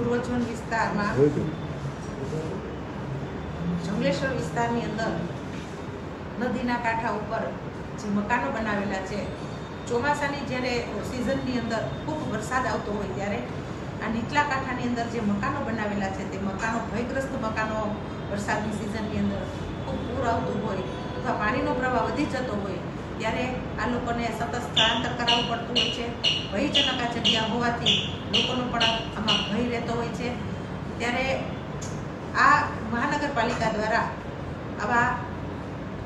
પૂર્વ ઝોન વિસ્તારમાં જંગલેશ્વર વિસ્તારની અંદર નદીના કાંઠા ઉપર જે મકાનો બનાવેલા છે ચોમાસાની જ્યારે સિઝનની અંદર ખૂબ વરસાદ આવતો હોય ત્યારે આ નીચલા કાંઠાની અંદર જે મકાનો બનાવેલા છે તે મકાનો ભયગ્રસ્ત મકાનો વરસાદની સિઝનની અંદર ખૂબ પૂર આવતું હોય અથવા પાણીનો પ્રવાહ વધી જતો હોય ત્યારે આ લોકોને સતત સ્થળાંતર કરાવવું પડતું હોય છે. ભયજનક આ જગ્યા હોવાથી લોકોનો પણ આમાં ત્યારે આ મહાનગરપાલિકા દ્વારા આવા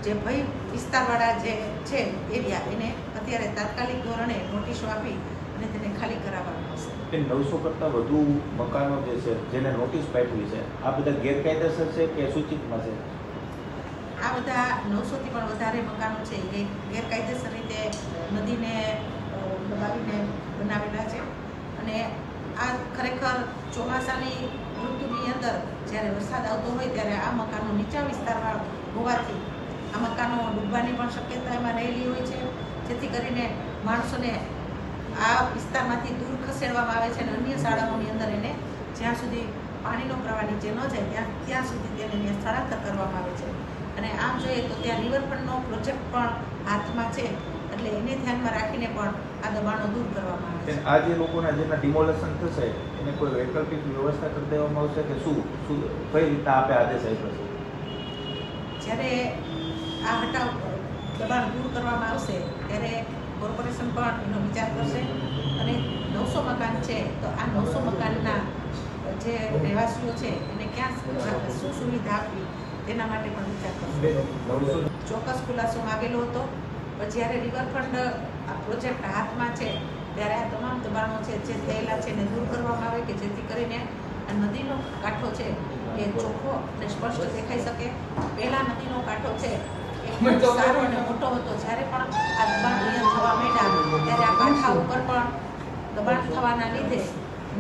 જે ભય વિસ્તારવાળા જે છે એરિયા એને અત્યારે તાત્કાલિક ધોરણે નોટિસો આપી અને તેને ખાલી કરાવવાનું આવશે નવસો કરતાં વધુ મકાનો જે છે જેને નોટિસ પાઠવી છે આ બધા ગેરકાયદેસર છે કે સૂચિતમાં છે? આ બધા નવસોથી પણ વધારે મકાનો છે એ ગેરકાયદેસર રીતે નદીને દબાવીને બનાવેલા છે. અને આ ખરેખર ચોમાસાની ઋતુની અંદર જ્યારે વરસાદ આવતો હોય ત્યારે આ મકાનો નીચા વિસ્તારમાં હોવાથી આ મકાનો ડૂબવાની પણ શક્યતા એમાં રહેલી હોય છે. જેથી કરીને માણસોને આ વિસ્તારમાંથી દૂર ખસેડવામાં આવે છે અને અન્ય શાળાઓની અંદર એને જ્યાં સુધી પાણીનો પ્રવાહ નીચે ન જાય ત્યાં ત્યાં સુધી તેને સ્થળાંતર કરવામાં આવે છે. અને આમ જોઈએ તો ત્યાં રિવરફ્રન્ટનો પ્રોજેક્ટ પણ હાથમાં છે. એટલે એને ધ્યાનમાં રાખીને પણ આ દબાણો દૂર કરવામાં આવે છે આ જે લોકોના જેના ડિમોલેશન થશે એને કોઈ વૈકલ્પિક વ્યવસ્થા કરી દેવામાં આવશે કે શું? શું કઈ રીતના આપે આદેશ આપ્યો છે? જ્યારે આ હટાવ દબાણ દૂર કરવામાં આવશે ત્યારે કોર્પોરેશન પણ એનો વિચાર કરશે. અને નવસો મકાન છે તો આ નવસો મકાનના જે રહેવાસીઓ છે એને ક્યાં શું સુવિધા આપવી? તેના માટે પણ વિચાર કરશે. ચોક્કસ ખુલાસો માગેલો હતો. પણ જ્યારે રિવરફ્રન્ટ આ પ્રોજેક્ટ હાથમાં છે ત્યારે આ તમામ દબાણો છે જે થયેલા છે એને દૂર કરવામાં આવે કે જેથી કરીને આ નદીનો કાંઠો છે એ ચોખ્ખો અને સ્પષ્ટ દેખાઈ શકે. પહેલા નદીનો કાંઠો છે એ ખૂબ સારો અને મોટો હતો. જ્યારે પણ આ દબાણ અહીંયા થવા માંડ્યા ત્યારે આ કાંઠા ઉપર પણ દબાણ થવાના લીધે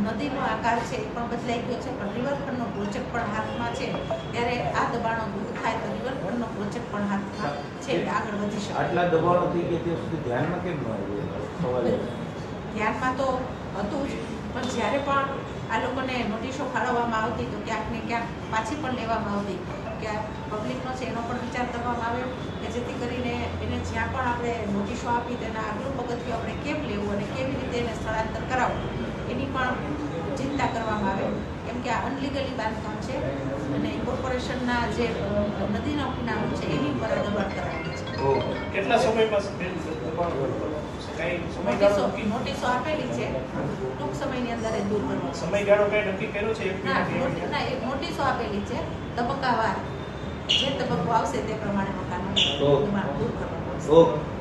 નદીનો આકાર છે એ પણ બદલાઈ ગયો છે. પણ રિવરફ્રન્ટનો પ્રોજેક્ટ પણ હાથમાં છે. ત્યારે આ દબાણો દૂર થાય તો રિવરફ્રન્ટનો પ્રોજેક્ટ પણ હાથમાં છે આગળ વધી શકે. આટલા દબાણો થઈ ગયા ત્યાં સુધી ધ્યાનમાં કેમ ન આવ્યું? સવાલ ધ્યાનમાં તો હતું જ પણ જ્યારે પણ આ લોકોને નોટિસો ફાળવવામાં આવતી તો ક્યાંક ને ક્યાંક પાછી પણ લેવામાં આવતી કે આ પબ્લિકનો છે એનો પણ વિચાર કરવામાં આવે કે જેથી કરીને એને જ્યાં પણ આપણે નોટિસો આપી તેના આગલું પગથિયું આપણે કેમ લેવું અને કેવી રીતે એને સ્થળાંતર કરાવવું એની પણ ચિંતા કરવામાં આવે કેમ કે આ અનલીગલી બાંધકામ છે અને કોર્પોરેશનના જે નદીના કિનારો છે એની પર દબાણ કરાવેલું છે. કેટલા સમયમાં કરવાનું? નોટિસો આપેલી છે. ટૂંક સમયની અંદર એ દૂર કરવાનું સમયગાળો કઈ નક્કી કર્યો છે? ના એક નોટિસ- આપેલી છે. તબક્કાવાર જે તબક્કો આવશે તે પ્રમાણે મકાનો દૂર કરવાનું